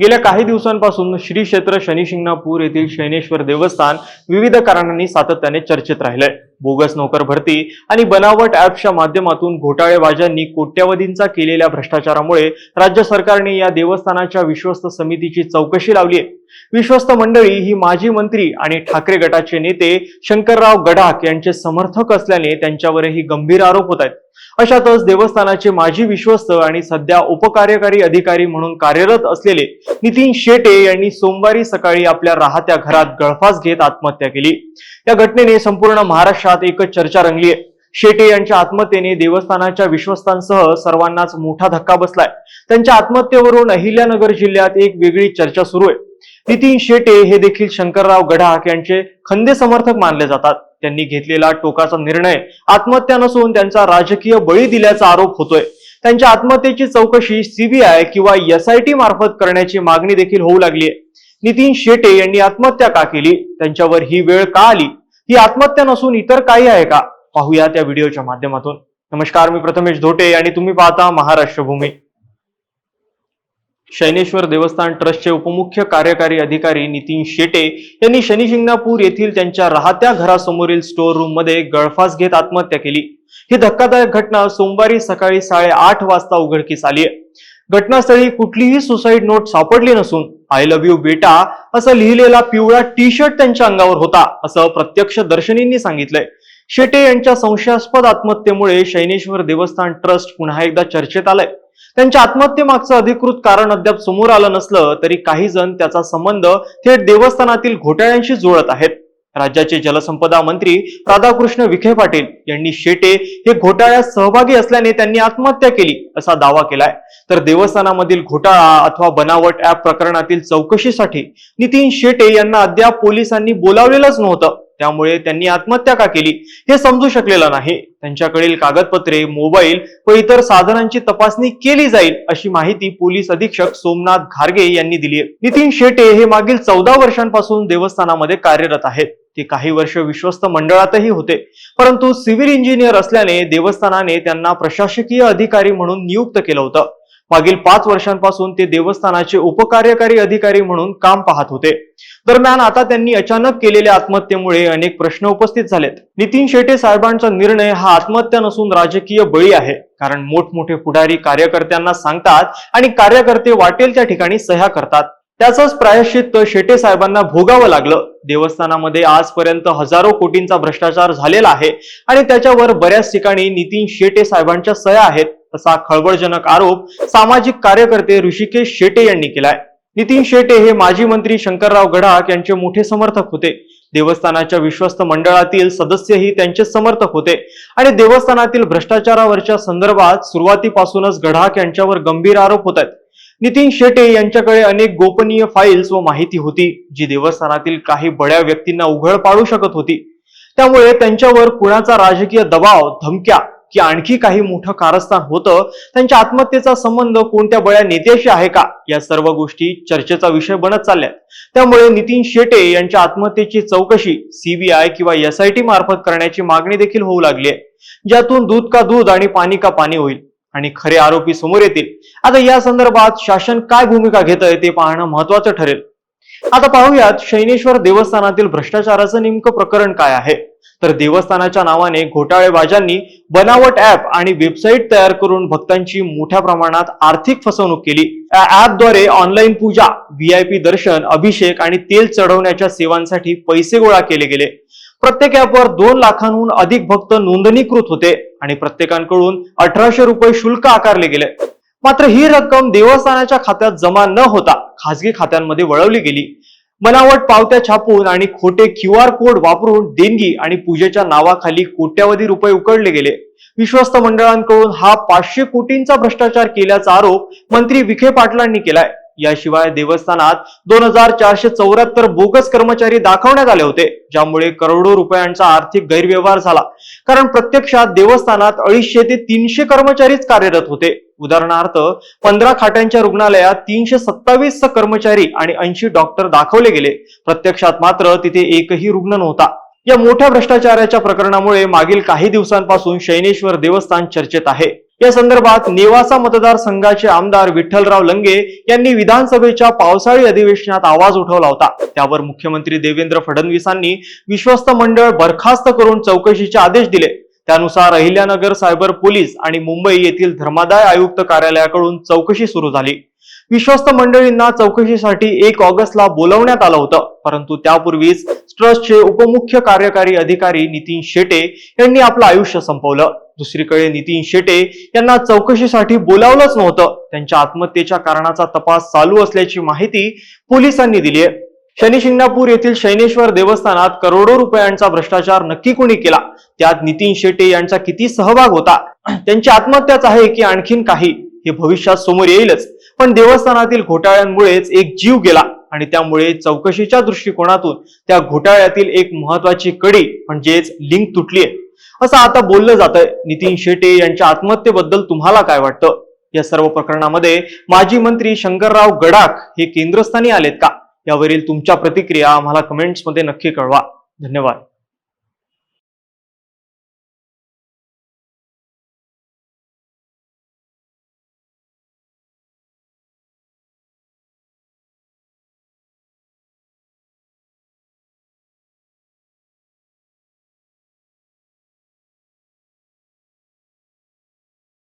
गेल्या काही दिवसांपासून श्री क्षेत्र शनिशिंगणापूर येथील शैनेश्वर देवस्थान विविध कारणांनी सातत्याने चर्चेत राहिलंय. बोगस नोकर भरती आणि बनावट ऍपच्या माध्यमातून घोटाळेबाजांनी कोट्यवधींचा केलेल्या भ्रष्टाचारामुळे राज्य सरकारने या देवस्थानाच्या विश्वस्त समितीची चौकशी लावली आहे. विश्वस्त मंडळी ही माजी मंत्री आणि ठाकरे गटाचे नेते शंकरराव गडाख यांचे समर्थक असल्याने त्यांच्यावरही गंभीर आरोप होत आहेत. अशातच देवस्थानाचे माजी विश्वस्त आणि सध्या उपकार्यकारी अधिकारी म्हणून कार्यरत असलेले नितीन शेटे यांनी सोमवारी सकाळी आपल्या राहत्या घरात गळफास घेत आत्महत्या केली. या घटनेने संपूर्ण महाराष्ट्रात एकच चर्चा रंगली आहे. शेटे यांच्या आत्महत्येने देवस्थानाच्या विश्वस्तांसह सर्वांनाच मोठा धक्का बसलाय. त्यांच्या आत्महत्येवरून अहिल्यानगर जिल्ह्यात एक वेगळी चर्चा सुरू आहे. नितीन शेटे हे देखील शंकरराव गडाख यांचे खंदे समर्थक मानले जातात. त्यांनी घेतलेला टोकाचा निर्णय आत्महत्या नसून त्यांचा राजकीय बळी दिल्याचा आरोप होतोय. त्यांच्या आत्महत्येची चौकशी सीबीआय किंवा एसआयटी मार्फत करण्याची मागणी देखील होऊ लागली आहे. नितीन शेटे यांनी आत्महत्या का केली? त्यांच्यावर ही वेळ का आली? ही आत्महत्या नसून इतर काही आहे का? पाहूया त्या व्हिडिओच्या माध्यमातून. नमस्कार मी प्रथमेश धोटे आणि तुम्ही पाहता महाराष्ट्र भूमी शैनेश्वर देवस्थान ट्रस्टचे उपमुख्य कार्यकारी अधिकारी नितीन शेटे यांनी शनी शिंगणापूर येथील त्यांच्या राहत्या घरासमोरील स्टोर रूममध्ये गळफास घेत आत्महत्या केली. ही धक्कादायक घटना सोमवारी सकाळी साडेआठ वाजता उघडकीस आली आहे. घटनास्थळी कुठलीही सुसाईड नोट सापडली नसून आय लव्ह यू बेटा असं लिहिलेला पिवळा टी शर्ट त्यांच्या अंगावर होता असं प्रत्यक्षदर्शनींनी सांगितलंय. शेटे यांच्या संशयास्पद आत्महत्येमुळे शैनेश्वर देवस्थान ट्रस्ट पुन्हा एकदा चर्चेत आलंय. त्यांच्या आत्महत्येमागचं अधिकृत कारण अद्याप समोर आलं नसलं तरी काही जण त्याचा संबंध थेट देवस्थानातील घोटाळ्यांशी जुळत आहेत. राज्याचे जलसंपदा मंत्री राधाकृष्ण विखे पाटील यांनी शेटे हे घोटाळ्यात सहभागी असल्याने त्यांनी आत्महत्या केली असा दावा केलाय. तर देवस्थानामधील घोटाळा अथवा बनावट ऍप प्रकरणातील चौकशीसाठी नितीन शेटे यांना अद्याप पोलिसांनी बोलावलेलंच नव्हतं. त्यामुळे त्यांनी आत्महत्या का केली हे समजू शकलेलं नाही. त्यांच्याकडील कागदपत्रे मोबाईल व इतर साधनांची तपासणी केली जाईल अशी माहिती पोलीस अधीक्षक सोमनाथ घारगे यांनी दिली आहे. नितीन शेटे हे मागील चौदा वर्षांपासून देवस्थानामध्ये कार्यरत आहेत. ते काही वर्ष विश्वस्त मंडळातही होते. परंतु सिव्हिल इंजिनियर असल्याने देवस्थानाने त्यांना प्रशासकीय अधिकारी म्हणून नियुक्त केलं होतं. मागील पाच वर्षांपासून ते देवस्थानाचे उपकार्यकारी अधिकारी म्हणून काम पाहत होते. दरम्यान आता त्यांनी अचानक केलेल्या आत्महत्येमुळे अनेक प्रश्न उपस्थित झालेत. नितीन शेटे साहेबांचा निर्णय हा आत्महत्या नसून राजकीय बळी आहे. कारण मोठमोठे पुढारी कार्यकर्त्यांना सांगतात आणि कार्यकर्ते वाटेल त्या ठिकाणी सह्या करतात. त्याचंच प्रायश्चित्त शेटे साहेबांना भोगावं लागलं. देवस्थानामध्ये आजपर्यंत हजारो कोटींचा भ्रष्टाचार झालेला आहे आणि त्याच्यावर बऱ्याच ठिकाणी नितीन शेटे साहेबांच्या सह्या आहेत. असा खळबळजनक आरोप सामाजिक कार्यकर्ते ऋषिकेश शेटे यांनी केलाय. नितीन शेटे हे माजी मंत्री शंकरराव गडाख यांचे मोठे समर्थक होते. देवस्थानाच्या विश्वस्त मंडळातील सदस्यही त्यांचे समर्थक होते. आणि देवस्थानातील भ्रष्टाचारावरच्या संदर्भात सुरुवातीपासूनच गडाख यांच्यावर गंभीर आरोप होत आहेत. नितीन शेटे यांच्याकडे अनेक गोपनीय फाईल्स व माहिती होती जी देवस्थानातील काही बड्या व्यक्तींना उघड पाडू शकत होती. त्यामुळे त्यांच्यावर कुणाचा राजकीय दबाव धमक्या की आणखी काही मोठं कारस्थान होतं त्यांच्या आत्महत्येचा संबंध कोणत्या बळ्या नेत्याशी आहे का? या सर्व गोष्टी चर्चेचा विषय बनत चालल्यात. त्यामुळे नितीन शेटे यांच्या आत्महत्येची चौकशी सीबीआय किंवा एसआयटी मार्फत करण्याची मागणी देखील होऊ लागली आहे ज्यातून दूध का दूध आणि पाणी का पाणी होईल. आणि खरे आरोपी समोर येतील. आता या संदर्भात शासन काय भूमिका घेत आहे ते पाहणं महत्वाचं ठरेल. आता पाहूयात शैनेश्वर देवस्थानातील भ्रष्टाचाराचं नेमकं प्रकरण काय आहे. तर देवस्थानाच्या नावाने घोटाळेबाजांनी बनावट ऍप आणि वेबसाईट तयार करून भक्तांची मोठ्या प्रमाणात आर्थिक फसवणूक केली. या ऍपद्वारे ऑनलाईन पूजा व्हीआयपी दर्शन अभिषेक आणि तेल चढवण्याच्या सेवांसाठी पैसे गोळा केले गेले. प्रत्येक ऍपवर दोन लाखांहून अधिक भक्त नोंदणीकृत होते आणि प्रत्येकांकडून अठराशे रुपये शुल्क आकारले गेले. मात्र ही रक्कम देवस्थानाच्या खात्यात जमा न होता खासगी खात्यांमध्ये वळवली गेली. बनावट पावत्या छापून आणि खोटे क्यू आर कोड वापरून देणगी आणि पूजेच्या नावाखाली कोट्यावधी रुपये उकळले गेले. विश्वस्त मंडळांकडून हा पाचशे कोटींचा भ्रष्टाचार केल्याचा आरोप मंत्री विखे पाटलांनी केलाय. याशिवाय देवस्थानात दोन हजार चारशे चौऱ्याहत्तर बोगस कर्मचारी दाखवण्यात आले होते ज्यामुळे करोडो रुपयांचा आर्थिक गैरव्यवहार झाला. कारण प्रत्यक्षात देवस्थानात अडीचशे ते तीनशे कर्मचारीच कार्यरत होते. उदाहरणार्थ पंधरा खाट्यांच्या रुग्णालयात तीनशे सत्तावीस कर्मचारी आणि ऐंशी डॉक्टर दाखवले गेले. प्रत्यक्षात मात्र तिथे एकही रुग्ण नव्हता. या मोठ्या भ्रष्टाचाराच्या प्रकरणामुळे मागील काही दिवसांपासून शैनेश्वर देवस्थान चर्चेत आहे. या संदर्भात नेवासा मतदारसंघाचे आमदार विठ्ठलराव लंगे यांनी विधानसभेच्या पावसाळी अधिवेशनात आवाज उठवला होता. त्यावर मुख्यमंत्री देवेंद्र फडणवीसांनी विश्वस्त मंडळ बरखास्त करून चौकशीचे आदेश दिले. त्यानुसार अहिल्यानगर सायबर पोलीस आणि मुंबई येथील धर्मादाय आयुक्त कार्यालयाकडून चौकशी सुरू झाली. विश्वस्त मंडळींना चौकशीसाठी एक ऑगस्टला बोलवण्यात आलं होतं. परंतु त्यापूर्वीच ट्रस्टचे उपमुख्य कार्यकारी अधिकारी नितीन शेटे यांनी आपलं आयुष्य संपवलं. दुसरीकडे नितीन शेटे यांना चौकशीसाठी बोलावलंच नव्हतं. त्यांच्या आत्महत्येच्या कारणाचा तपास चालू असल्याची माहिती पोलिसांनी दिली आहे. शनी शिंगणापूर येथील शैनेश्वर देवस्थानात करोडो रुपयांचा भ्रष्टाचार नक्की कोणी केला? त्यात नितीन शेटे यांचा किती सहभाग होता? त्यांची आत्महत्याच आहे की आणखीन काही? हे भविष्यात समोर येईलच. पण देवस्थानातील घोटाळ्यांमुळेच एक जीव गेला आणि त्यामुळे चौकशीच्या दृष्टिकोनातून त्या घोटाळ्यातील एक महत्वाची कडी म्हणजेच लिंक तुटलीये. असं आता बोललं जातंय. नितीन शेटे यांच्या आत्महत्येबद्दल तुम्हाला काय वाटतं? या सर्व प्रकरणामध्ये माजी मंत्री शंकरराव गडाख हे केंद्रस्थानी आलेत का? यावरील तुमच्या प्रतिक्रिया आम्हाला कमेंट्समध्ये नक्की कळवा. धन्यवाद.